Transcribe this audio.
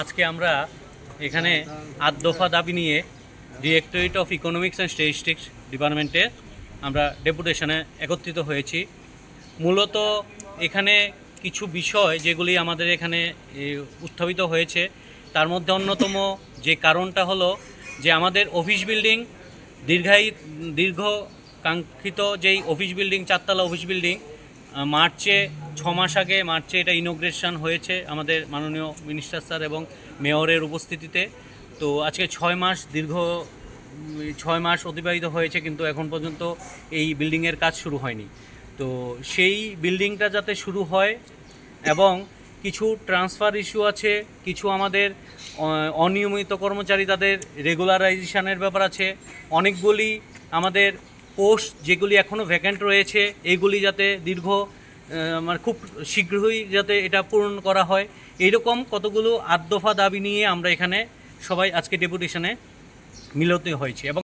আজকে আমরা এখানে আট দফা দাবি নিয়ে directorate of economics and statistics ডিপার্টমেন্টে আমরা ডেপুটেশনে একত্রিত হয়েছি। মূলত এখানে কিছু বিষয় যেগুলি আমাদের এখানে উত্থাপিত হয়েছে, তার মধ্যে অন্যতম যে কারণটা হলো যে আমাদের অফিস বিল্ডিং দীর্ঘায়ী, দীর্ঘ কাঙ্ক্ষিত যেই অফিস বিল্ডিং চারতলা অফিস বিল্ডিং মার্চে, ছ মাস আগে মার্চে এটা ইনোগ্রেশন হয়েছে আমাদের মাননীয় মিনিস্টার স্যার এবং মেয়রের উপস্থিতিতে। তো আজকে ছয় মাস দীর্ঘ ছয় মাস অতিবাহিত হয়েছে কিন্তু এখন পর্যন্ত এই বিল্ডিংয়ের কাজ শুরু হয়নি। তো সেই বিল্ডিংটা যাতে শুরু হয় এবং কিছু ট্রান্সফার ইস্যু আছে, কিছু আমাদের অনিয়মিত কর্মচারী তাদের রেগুলারাইজেশনের ব্যাপার আছে, অনেকগুলি আমাদের পোস্ট যেগুলি এখনও ভ্যাকেন্ট রয়েছে এইগুলি যাতে দীর্ঘ মানে খুব শীঘ্রই যাতে এটা পূরণ করা হয়। এইরকম কতগুলো আট দফা দাবি নিয়ে আমরা এখানে সবাই আজকে ডেপুটেশনে মিলিত হয়েছি এবং